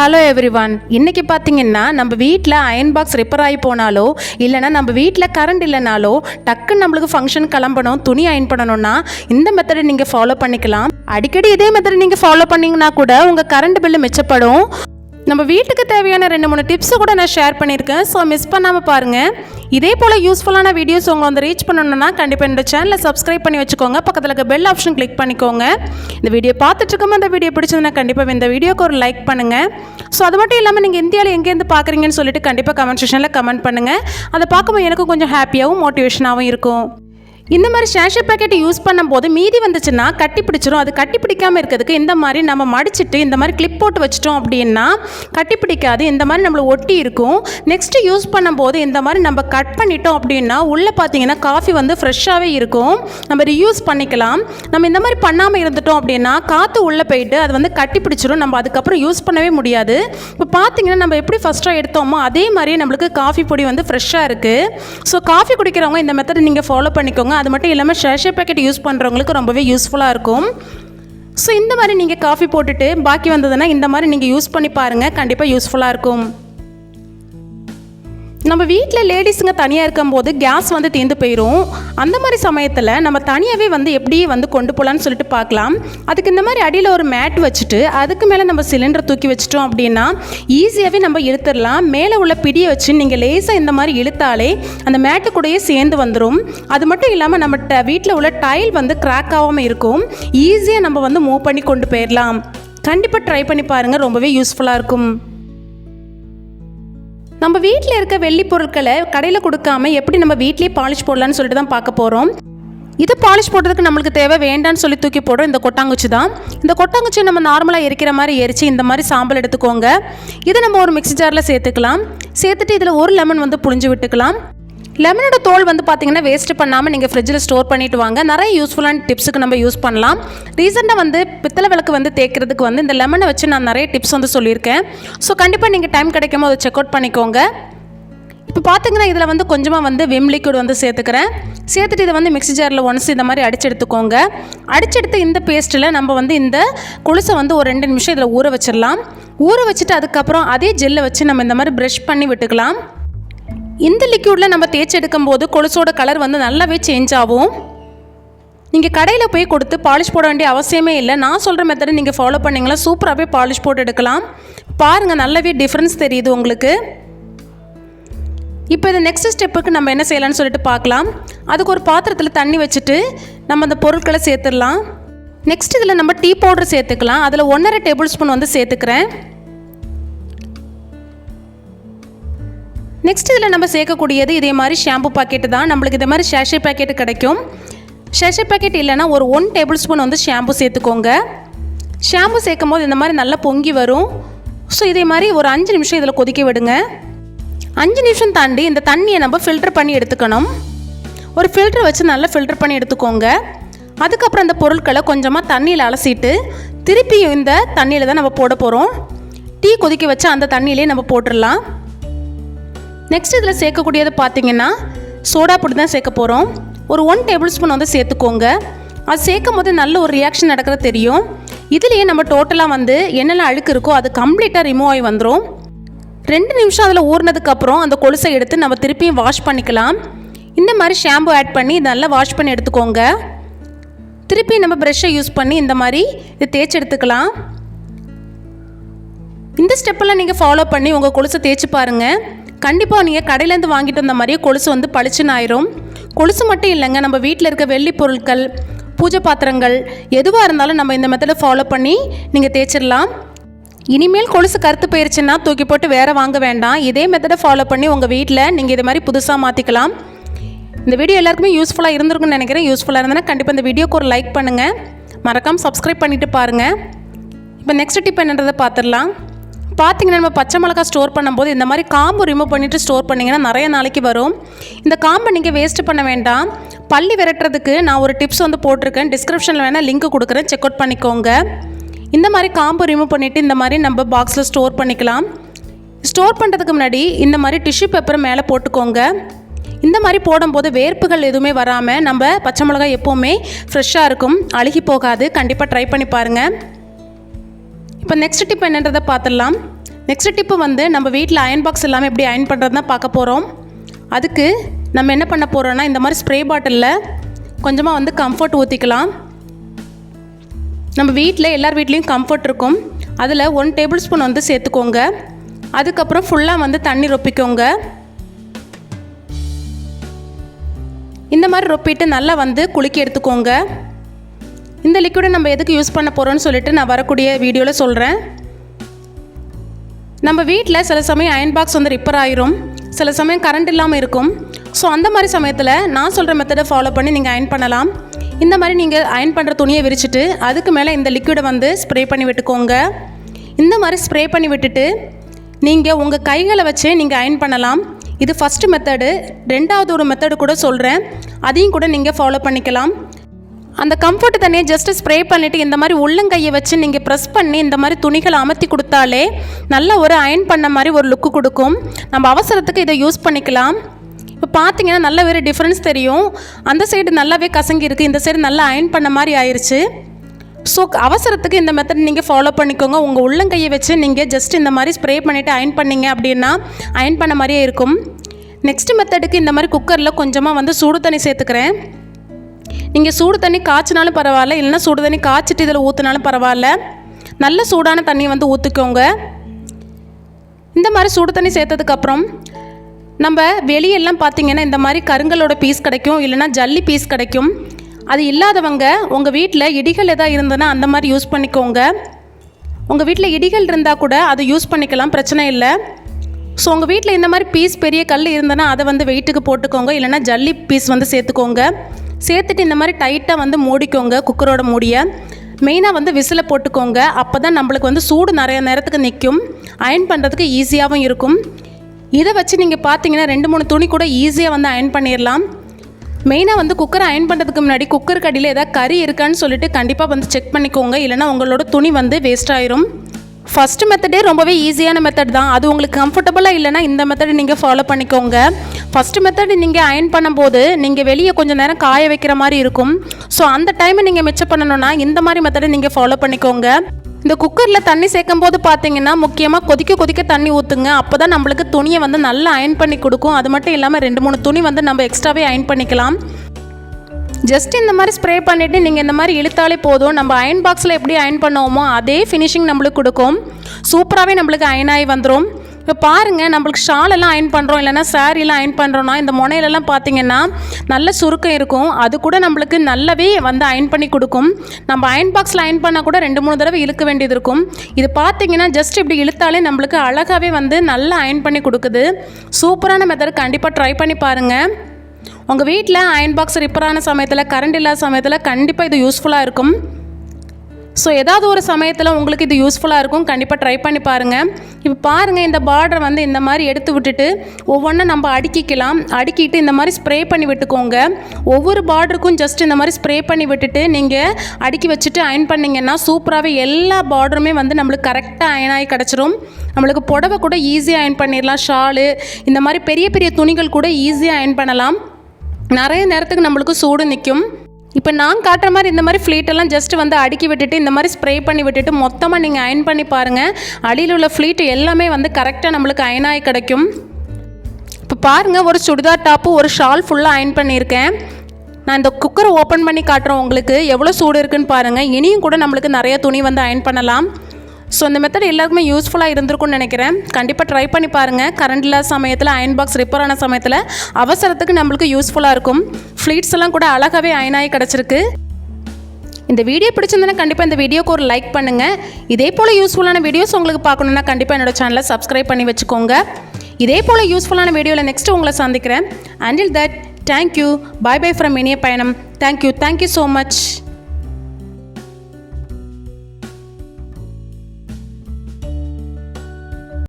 Hello everyone இன்றைக்கி பார்த்தீங்கன்னா நம்ம வீட்டில் அயன் பாக்ஸ் ரிப்பேர் ஆகி போனாலோ இல்லைனா நம்ம வீட்டில் கரண்ட் இல்லைனாலோ டக்குன்னு நம்மளுக்கு ஃபங்க்ஷன் கிளம்பணும் துணி அயன் பண்ணணும்னா இந்த மெத்தடை நீங்கள் ஃபாலோ பண்ணிக்கலாம். அடிக்கடி இதே மெத்தடை நீங்கள் ஃபாலோ பண்ணீங்கன்னா கூட உங்கள் கரண்ட் பில்லு மிச்சப்படும். நம்ம வீட்டுக்கு தேவையான ரெண்டு மூணு டிப்ஸை கூட நான் ஷேர் பண்ணியிருக்கேன். ஸோ மிஸ் பண்ணாமல் பாருங்கள் இதே போல் யூஸ்ஃபுல்லான வீடியோஸ் உங்களை வந்து ரீச் பண்ணணும்னா கண்டிப்பாக இந்த சேனலை சப்ஸ்கிரைப் பண்ணி வச்சுக்கோங்க. பக்கத்தில் இருக்க பெல் ஆப்ஷன் கிளிக் பண்ணிக்கோங்க. இந்த வீடியோ பார்த்துட்டு அந்த இந்த வீடியோ பிடிச்சதுன்னா கண்டிப்பாக இந்த வீடியோக்கு ஒரு லைக் பண்ணுங்கள் ஸோ அது மட்டும் இல்லாமல் நீங்கள் இந்தியாவில் எங்கேருந்து பார்க்குறீங்கன்னு சொல்லிட்டு கண்டிப்பாக கமெண்ட் செஷனில் கமெண்ட் பண்ணுங்கள் அதை பார்க்கும்போது எனக்கும் கொஞ்சம் ஹாப்பியாகவும் மோட்டிவேஷனாகவும் இருக்கும். இந்த மாதிரி ஷேஷர் பேக்கெட் யூஸ் பண்ணும்போது மீதி வந்துச்சுன்னா கட்டி பிடிச்சிரும். அது கட்டி பிடிக்காமல் இருக்கிறதுக்கு இந்த மாதிரி நம்ம மடிச்சிட்டு இந்த மாதிரி கிளிப் போட்டு வச்சிட்டோம் அப்படின்னா கட்டி பிடிக்காது. இந்த மாதிரி நம்மளை ஒட்டி இருக்கும். நெக்ஸ்ட்டு யூஸ் பண்ணும்போது இந்த மாதிரி நம்ம கட் பண்ணிட்டோம் அப்படின்னா உள்ளே பார்த்தீங்கன்னா காஃபி வந்து ஃப்ரெஷ்ஷாகவே இருக்கும். நம்ம ரியூஸ் பண்ணிக்கலாம். நம்ம இந்த மாதிரி பண்ணாமல் இருந்துட்டோம் அப்படின்னா காற்று உள்ளே போயிட்டு அது வந்து கட்டி பிடிச்சிரும். நம்ம அதுக்கப்புறம் யூஸ் பண்ணவே முடியாது. இப்போ பார்த்தீங்கன்னா நம்ம எப்படி ஃபஸ்ட்டாக எடுத்தோமோ அதே மாதிரியே நம்மளுக்கு காஃபி பொடி வந்து ஃப்ரெஷ்ஷாக இருக்குது ஸோ காஃபி குடிக்கிறவங்க இந்த மெத்தடை நீங்கள் ஃபாலோ பண்ணிக்கோங்க. அது மட்டும் இல்லாமல் ஷேஷே பேக்கெட் யூஸ் பண்ணுறவங்களுக்கு ரொம்பவே யூஸ்ஃபுல்லாக இருக்கும். ஸோ இந்த மாதிரி நீங்கள் காஃபி போட்டுட்டு பாக்கி வந்ததுன்னா இந்த மாதிரி நீங்கள் யூஸ் பண்ணி பாருங்கள் கண்டிப்பாக யூஸ்ஃபுல்லாக இருக்கும். நம்ம வீட்டில் லேடிஸுங்க தனியாக இருக்கும்போது கேஸ் வந்து தீர்ந்து போயிடும் அந்த மாதிரி சமயத்தில் நம்ம தனியாகவே வந்து எப்படி வந்து கொண்டு போகலான்னு சொல்லிட்டு பார்க்கலாம். அதுக்கு இந்த மாதிரி அடியில் ஒரு மேட் வச்சுட்டு அதுக்கு மேலே நம்ம சிலிண்டரை தூக்கி வச்சிட்டோம் அப்படின்னா ஈஸியாகவே நம்ம இழுத்துடலாம். மேலே உள்ள பிடியை வச்சு நீங்கள் லேசாக இந்த மாதிரி இழுத்தாலே அந்த மேட்டு கூடயே சேர்ந்து வந்துடும் அது மட்டும் இல்லாமல் நம்ம ட வீட்டில் உள்ள டைல் வந்து கிராக் ஆகாமல் இருக்கும். ஈஸியாக நம்ம வந்து மூவ் பண்ணி கொண்டு போயிடலாம். கண்டிப்பாக ட்ரை பண்ணி பாருங்கள் ரொம்பவே யூஸ்ஃபுல்லாக இருக்கும். நம்ம வீட்டில் இருக்க வெள்ளி பொருட்களை கடையில் கொடுக்காம எப்படி நம்ம வீட்லேயே பாலிஷ் போடலான்னு சொல்லிட்டு தான் பார்க்க போகிறோம் இதை பாலிஷ் போடுறதுக்கு நம்மளுக்கு தேவை வேண்டான்னு சொல்லி தூக்கி போடுறோம். இந்த கொட்டாங்குச்சி தான். இந்த கொட்டாங்குச்சி நம்ம நார்மலாக எரிக்கிற மாதிரி எரிச்சு இந்த மாதிரி சாம்பல் எடுத்துக்கோங்க. இதை நம்ம ஒரு மிக்சி ஜாரில் சேர்த்துக்கலாம். சேர்த்துட்டு இதில் ஒரு லெமன் வந்து புழிஞ்சு விட்டுக்கலாம். லெமனோட தோல் வந்து பார்த்தீங்கன்னா வேஸ்ட் பண்ணாமல் நீங்கள் ஃப்ரிட்ஜில் ஸ்டோர் பண்ணிட்டு வாங்க. நிறைய யூஸ்ஃபுல்லான டிப்ஸுக்கு நம்ம யூஸ் பண்ணலாம். ரீசெண்டாக வந்து பித்தளை விளக்கு வந்து தேய்க்கிறதுக்கு வந்து இந்த லெமனை வச்சு நான் நிறைய டிப்ஸ் வந்து சொல்லியிருக்கேன். ஸோ கண்டிப்பாக நீங்கள் டைம் கிடைக்கும் போது செக் அவுட் பண்ணிக்கோங்க. இப்போ பார்த்தீங்கன்னா இதில் வந்து கொஞ்சமாக வந்து விம் லிக்விட் வந்து சேர்த்துக்கிறேன். சேர்த்துட்டு இதை வந்து மிக்ஸி ஜாரில் ஒன்ஸ் இந்த மாதிரி அடிச்சு எடுத்துக்கோங்க. அடிச்செடுத்து இந்த பேஸ்ட்டில் நம்ம வந்து இந்த கொலுசை வந்து ஒரு ரெண்டு நிமிஷம் இதில் ஊற வச்சிடலாம். ஊற வச்சுட்டு அதுக்கப்புறம் அதே ஜெல்லை வச்சு நம்ம இந்த மாதிரி ப்ரஷ் பண்ணி விட்டுக்கலாம். இந்த லிக்யூடில் நம்ம தேய்ச்சி எடுக்கும்போது கொலுசோட கலர் வந்து நல்லாவே சேஞ்ச் ஆகும். நீங்கள் கடையில் போய் கொடுத்து பாலிஷ் போட வேண்டிய அவசியமே இல்லை. நான் சொல்கிற மெத்தடை நீங்கள் ஃபாலோ பண்ணிங்களா சூப்பராகவே பாலிஷ் போட்டு எடுக்கலாம். பாருங்கள் நல்லாவே டிஃப்ரென்ஸ் தெரியுது உங்களுக்கு. இப்போ இது நெக்ஸ்ட் ஸ்டெப்புக்கு நம்ம என்ன செய்யலாம்னு சொல்லிட்டு பார்க்கலாம். அதுக்கு ஒரு பாத்திரத்தில் தண்ணி வச்சுட்டு நம்ம அந்த பொருட்களை சேர்த்துடலாம். நெக்ஸ்ட் இதில் நம்ம டீ பவுடர் சேர்த்துக்கலாம். அதில் ஒன்றரை டேபிள் ஸ்பூன் வந்து சேர்த்துக்கிறேன். நெக்ஸ்ட் இதில் நம்ம சேர்க்கக்கூடியது இதே மாதிரி ஷாம்பு பாக்கெட்டு தான். நம்மளுக்கு இதே மாதிரி ஷேஷே பாக்கெட்டு கிடைக்கும். ஷேஷே பாக்கெட் இல்லைன்னா ஒரு ஒன் டேபிள் ஸ்பூன் வந்து ஷாம்பு சேர்த்துக்கோங்க. ஷாம்பு சேர்க்கும் போது இந்த மாதிரி நல்லா பொங்கி வரும். ஸோ இதே மாதிரி ஒரு அஞ்சு நிமிஷம் இதில் கொதிக்க விடுங்க. அஞ்சு நிமிஷம் தாண்டி இந்த தண்ணியை நம்ம ஃபில்டர் பண்ணி எடுத்துக்கணும். ஒரு ஃபில்டர் வச்சு நல்லா ஃபில்டர் பண்ணி எடுத்துக்கோங்க. அதுக்கப்புறம் அந்த பொருட்களை கொஞ்சமாக தண்ணியில் அலசிட்டு திருப்பி இந்த தண்ணியில் தான் நம்ம போட போகிறோம் டீ கொதிக்க வச்சு அந்த தண்ணியிலே நம்ம போட்டுடலாம். நெக்ஸ்ட் இதில் சேர்க்கக்கூடியது பார்த்தீங்கன்னா சோடா பொடி தான் சேர்க்க போகிறோம் ஒரு ஒன் டேபிள் ஸ்பூன் வந்து சேர்த்துக்கோங்க. அது சேர்க்கும் போது நல்ல ஒரு ரியாக்ஷன் நடக்கிறது தெரியும். இதுலேயே நம்ம டோட்டலாக வந்து என்னெல்லாம் அழுக்கு இருக்கோ அது கம்ப்ளீட்டாக ரிமூவ் ஆகி வந்துடும் ரெண்டு நிமிஷம் அதில் ஊறினதுக்கப்புறம் அந்த கொலுசை எடுத்து நம்ம திருப்பியும் வாஷ் பண்ணிக்கலாம். இந்த மாதிரி ஷாம்பு ஆட் பண்ணி நல்லா வாஷ் பண்ணி எடுத்துக்கோங்க. திருப்பி நம்ம ப்ரெஷ்ஷை யூஸ் பண்ணி இந்த மாதிரி இது தேய்ச்சி எடுத்துக்கலாம். இந்த ஸ்டெப்பெல்லாம் நீங்கள் ஃபாலோ பண்ணி உங்கள் கொலுசை தேய்ச்சி பாருங்கள் கண்டிப்பாக நீங்கள் கடையிலேருந்து வாங்கிட்டு வந்த மாதிரியே கொலுசு வந்து பளிச்சுன்னு ஆயிரும். கொலுசு மட்டும் இல்லைங்க நம்ம வீட்டில் இருக்க வெள்ளி பொருட்கள் பூஜை பாத்திரங்கள் எதுவாக இருந்தாலும் நம்ம இந்த மெத்தடை ஃபாலோ பண்ணி நீங்கள் தேய்ச்சிடலாம் இனிமேல் கொலுசு கருத்து போயிருச்சுன்னா தூக்கி போட்டு வேறு வாங்க வேண்டாம். இதே மெத்தடை ஃபாலோ பண்ணி உங்கள் வீட்டில் நீங்கள் இது மாதிரி புதுசாக மாற்றிக்கலாம் இந்த வீடியோ எல்லாருக்குமே யூஸ்ஃபுல்லாக இருந்திருக்கும்னு நினைக்கிறேன். யூஸ்ஃபுல்லாக இருந்ததுன்னா கண்டிப்பாக இந்த வீடியோக்கு ஒரு லைக் பண்ணுங்கள் மறக்காமல் சப்ஸ்கிரைப் பண்ணிவிட்டு பாருங்கள் இப்போ நெக்ஸ்ட் டிப் என்னன்றதை பார்த்துடலாம் பார்த்தீங்கன்னா நம்ம பச்சை மிளகா ஸ்டோர் பண்ணும்போது இந்த மாதிரி காம்பு ரிமூவ் பண்ணிவிட்டு ஸ்டோர் பண்ணிங்கன்னா நிறைய நாளைக்கு வரும். இந்த காம்பை நீங்கள் வேஸ்ட்டு பண்ண வேண்டாம். பள்ளி விரட்டுறதுக்கு நான் ஒரு டிப்ஸ் வந்து போட்டிருக்கேன். டிஸ்கிரிப்ஷனில் வேணால் லிங்க் கொடுக்குறேன். செக் அவுட் பண்ணிக்கோங்க. இந்த மாதிரி காம்பு ரிமூவ் பண்ணிவிட்டு இந்த மாதிரி நம்ம பாக்ஸில் ஸ்டோர் பண்ணிக்கலாம். ஸ்டோர் பண்ணுறதுக்கு முன்னாடி இந்த மாதிரி டிஷ்யூ பேப்பரை மேலே போட்டுக்கோங்க. இந்த மாதிரி போடும்போது வேர்ப்புகள் எதுவுமே வராமல் நம்ம பச்சை மிளகாய் எப்போவுமே ஃப்ரெஷ்ஷாக இருக்கும். அழுகி போகாது. கண்டிப்பாக ட்ரை பண்ணி பாருங்கள் இப்போ நெக்ஸ்ட் டிப் என்னன்றதை பார்த்துடலாம். நெக்ஸ்ட் டிப்பு வந்து நம்ம வீட்டில் அயன் பாக்ஸ் எல்லாமே எப்படி அயன் பண்ணுறது தான் பார்க்க போகிறோம் அதுக்கு நம்ம என்ன பண்ண போகிறோன்னா இந்த மாதிரி ஸ்ப்ரே பாட்டிலில் கொஞ்சமாக வந்து கம்ஃபர்ட் ஊற்றிக்கலாம் நம்ம வீட்டில் எல்லார் வீட்லேயும் கம்ஃபர்ட் இருக்கும். அதில் ஒன் டேபிள் ஸ்பூன் வந்து சேர்த்துக்கோங்க. அதுக்கப்புறம் ஃபுல்லாக வந்து தண்ணி ரொப்பிக்கோங்க. இந்த மாதிரி ரொப்பிட்டு நல்லா வந்து குலுக்கி எடுத்துக்கோங்க. இந்த லிக்விடை நம்ம எதுக்கு யூஸ் பண்ண போகிறோம்னு சொல்லிட்டு நான் வரக்கூடிய வீடியோவில் சொல்கிறேன் நம்ம வீட்டில் சில சமயம் அயன் பாக்ஸ் வந்து ரிப்பேர் ஆயிரும். சில சமயம் கரண்ட் இல்லாமல் இருக்கும். ஸோ அந்த மாதிரி சமயத்தில் நான் சொல்கிற மெத்தடை ஃபாலோ பண்ணி நீங்கள் அயன் பண்ணலாம். இந்த மாதிரி நீங்கள் அயன் பண்ணுற துணியை விரிச்சிட்டு அதுக்கு மேலே இந்த லிக்விடை வந்து ஸ்ப்ரே பண்ணி விட்டுக்கோங்க. இந்த மாதிரி ஸ்ப்ரே பண்ணி விட்டுட்டு நீங்கள் உங்கள் கைகளை வச்சே நீங்கள் அயன் பண்ணலாம். இது ஃபஸ்ட்டு மெத்தடு ரெண்டாவது ஒரு மெத்தடு கூட சொல்கிறேன் அதையும் கூட நீங்கள் ஃபாலோ பண்ணிக்கலாம். அந்த கம்ஃபர்ட் தண்ணியை ஜஸ்ட் ஸ்ப்ரே பண்ணிவிட்டு இந்த மாதிரி உள்ளங்கையை வச்சு நீங்கள் ப்ரெஸ் பண்ணி இந்த மாதிரி துணிகளை அமர்த்தி கொடுத்தாலே நல்ல ஒரு அயன் பண்ண மாதிரி ஒரு லுக்கு கொடுக்கும். நம்ம அவசரத்துக்கு இதை யூஸ் பண்ணிக்கலாம். இப்போ பார்த்தீங்கன்னா நல்ல வேறு டிஃப்ரென்ஸ் தெரியும். அந்த சைடு நல்லாவே கசங்கி இருக்குது இந்த சைடு நல்லா அயன் பண்ண மாதிரி ஆயிடுச்சு ஸோ அவசரத்துக்கு இந்த மெத்தட் நீங்கள் ஃபாலோ பண்ணிக்கோங்க. உங்கள் உள்ளங்கையை வச்சு நீங்கள் ஜஸ்ட் இந்த மாதிரி ஸ்ப்ரே பண்ணிவிட்டு அயன் பண்ணீங்க அப்படின்னா அயன் பண்ண மாதிரியே இருக்கும். நெக்ஸ்ட் மெத்தடுக்கு இந்த மாதிரி குக்கரில் கொஞ்சமாக வந்து சூடு தண்ணி சேர்த்துக்கிறேன். நீங்கள் சூடு தண்ணி காய்ச்சினாலும் பரவாயில்ல இல்லைன்னா சூடு தண்ணி காய்ச்சிட்டு இதில் ஊற்றினாலும் பரவாயில்ல. நல்ல சூடான தண்ணியை வந்து ஊற்றிக்கோங்க இந்த மாதிரி சூடு தண்ணி சேர்த்ததுக்கப்புறம் நம்ம வெளியெல்லாம் பார்த்தீங்கன்னா இந்த மாதிரி கருங்கலோட பீஸ் கிடைக்கும் இல்லைன்னா ஜல்லி பீஸ் கிடைக்கும். அது இல்லாதவங்க உங்கள் வீட்டில் இடிகள் எதாவது இருந்ததுன்னா அந்த மாதிரி யூஸ் பண்ணிக்கோங்க. உங்கள் வீட்டில் இடிகள் இருந்தால் கூட அதை யூஸ் பண்ணிக்கலாம் பிரச்சனை இல்லை. ஸோ உங்கள் வீட்டில் இந்த மாதிரி பீஸ் பெரிய கல் இருந்ததுன்னா அதை வந்து வெயிட்டுக்கு போட்டுக்கோங்க இல்லைன்னா ஜல்லி பீஸ் வந்து சேர்த்துக்கோங்க. சேர்த்துட்டு இந்த மாதிரி டைட்டாக வந்து மூடிக்கோங்க குக்கரோட மூடியை. மெயினாக வந்து விசிலை போட்டுக்கோங்க. அப்போ தான் நம்மளுக்கு வந்து சூடு நிறைய நேரத்துக்கு நிற்கும் அயன் பண்ணுறதுக்கு ஈஸியாகவும் இருக்கும். இதை வச்சு நீங்கள் பார்த்தீங்கன்னா ரெண்டு மூணு துணி கூட ஈஸியாக வந்து அயன் பண்ணிடலாம் மெயினாக வந்து குக்கரை அயன் பண்ணுறதுக்கு முன்னாடி குக்கருக்கு அடியில் ஏதாவது கறி இருக்கான்னு சொல்லிட்டு கண்டிப்பாக வந்து செக் பண்ணிக்கோங்க. இல்லைனா உங்களோட துணி வந்து வேஸ்ட் ஆயிரும். ஃபஸ்ட்டு மெத்தடே ரொம்பவே ஈஸியான மெத்தட் தான். அது உங்களுக்கு கம்ஃபர்டபுளாக இல்லைனா இந்த மெத்தட் நீங்கள் ஃபாலோ பண்ணிக்கோங்க. ஃபஸ்ட்டு மெத்தட் நீங்கள் அயன் பண்ணும்போது நீங்கள் வெளியே கொஞ்சம் நேரம் காய வைக்கிற மாதிரி இருக்கும். ஸோ அந்த டைமை நீங்கள் மிச்சம் பண்ணணும்னா இந்த மாதிரி மெத்தடை நீங்கள் ஃபாலோ பண்ணிக்கோங்க. இந்த குக்கரில் தண்ணி சேர்க்கும் போது பார்த்தீங்கன்னா முக்கியமாக கொதிக்க கொதிக்க தண்ணி ஊற்றுங்க அப்போ தான் நம்மளுக்கு துணியை வந்து நல்லா அயன் பண்ணி கொடுக்கும். அது மட்டும் இல்லாமல் ரெண்டு மூணு துணி வந்து நம்ம எக்ஸ்ட்ராவே அயன் பண்ணிக்கலாம். ஜஸ்ட் இந்த மாதிரி ஸ்ப்ரே பண்ணிவிட்டு நீங்கள் இந்த மாதிரி இழுத்தாலே போதும். நம்ம அயன் பாக்ஸில் எப்படி அயன் பண்ணுவோமோ அதே ஃபினிஷிங் நம்மளுக்கு கொடுக்கும். சூப்பராகவே நம்மளுக்கு அயன் ஆகி வந்துடும் இப்போ பாருங்கள் நம்மளுக்கு ஷாலெல்லாம் அயன் பண்ணுறோம் இல்லைனா சாரீலாம் அயன் பண்ணுறோன்னா இந்த முனையிலலாம் பார்த்தீங்கன்னா நல்ல சுருக்கம் இருக்கும். அது கூட நம்மளுக்கு நல்லாவே வந்து அயன் பண்ணி கொடுக்கும். நம்ம அயன் பாக்ஸில் அயன் பண்ணால் கூட ரெண்டு மூணு தடவை இழுக்க வேண்டியது இருக்கும். இது பார்த்தீங்கன்னா ஜஸ்ட் இப்படி இழுத்தாலே நம்மளுக்கு அழகாகவே வந்து நல்லா அயன் பண்ணி கொடுக்குது. சூப்பரான மெத்தட் கண்டிப்பாக ட்ரை பண்ணி பாருங்கள் உங்கள் வீட்டில் அயன் பாக்ஸ் ரிப்பரான சமயத்தில் கரண்ட் இல்லாத சமயத்தில் கண்டிப்பாக இது யூஸ்ஃபுல்லாக இருக்கும். ஸோ ஏதாவது ஒரு சமயத்தில் உங்களுக்கு இது யூஸ்ஃபுல்லாக இருக்கும் கண்டிப்பாக ட்ரை பண்ணி பாருங்கள் இப்போ பாருங்கள் இந்த பார்டரை வந்து இந்த மாதிரி எடுத்து விட்டுட்டு ஒவ்வொன்றா நம்ம அடுக்கிக்கலாம். அடுக்கிட்டு இந்த மாதிரி ஸ்ப்ரே பண்ணி விட்டுக்கோங்க. ஒவ்வொரு பார்டருக்கும் ஜஸ்ட் இந்த மாதிரி ஸ்ப்ரே பண்ணி விட்டுட்டு நீங்கள் அடுக்கி வச்சுட்டு அயன் பண்ணிங்கன்னா சூப்பராகவே எல்லா பார்டருமே வந்து நம்மளுக்கு கரெக்டாக அயனாகி ஆகி கிடச்சிரும். நம்மளுக்கு புடவை கூட ஈஸியாக அயன் பண்ணிடலாம் ஷாலு இந்த மாதிரி பெரிய பெரிய துணிகள் கூட ஈஸியாக அயன் பண்ணலாம். நிறைய நேரத்துக்கு நம்மளுக்கு சூடு நிற்கும் இப்போ நான் காட்டுற மாதிரி இந்த மாதிரி ஃப்ளீட்டெல்லாம் ஜஸ்ட் வந்து அடுக்கி விட்டுட்டு இந்த மாதிரி ஸ்ப்ரே பண்ணி விட்டுட்டு மொத்தமாக நீங்கள் அயன் பண்ணி பாருங்கள் அடியில் உள்ள ஃப்ளீட் எல்லாமே வந்து கரெக்டாக நம்மளுக்கு அயனாகி கிடைக்கும். இப்போ பாருங்கள் ஒரு சுடிதார் டாப்பு ஒரு ஷால் ஃபுல்லாக அயன் பண்ணியிருக்கேன். நான் இந்த குக்கரை ஓப்பன் பண்ணி காட்டுறேன் உங்களுக்கு எவ்வளோ சூடு இருக்குன்னு பாருங்கள் இனியும் கூட நம்மளுக்கு நிறைய துணி வந்து அயன் பண்ணலாம். ஸோ இந்த மெத்தட் எல்லாருக்குமே யூஸ்ஃபுல்லாக இருந்திருக்கும்னு நினைக்கிறேன். கண்டிப்பாக ட்ரை பண்ணி பாருங்கள் கரண்ட் இல்லாத சமயத்தில் அயன் பாக்ஸ் ரிப்பேர் ஆன சமயத்தில் அவசரத்துக்கு நம்மளுக்கு யூஸ்ஃபுல்லாக இருக்கும். ஃப்ளீட்ஸ் எல்லாம் கூட அழகாகவே அயனாகி கிடச்சிருக்கு. இந்த வீடியோ பிடிச்சிருந்தனா கண்டிப்பாக இந்த வீடியோக்கு ஒரு லைக் பண்ணுங்கள் இதே போல் யூஸ்ஃபுல்லான வீடியோஸ் உங்களுக்கு பார்க்கணுன்னா கண்டிப்பாக என்னோட சேனலை சப்ஸ்கிரைப் பண்ணி வச்சுக்கோங்க. இதே போல் யூஸ்ஃபுல்லான வீடியோவில் நெக்ஸ்ட்டு உங்களை சந்திக்கிறேன். Until that thank you bye bye from இனிய பயணம். Thank you thank you so much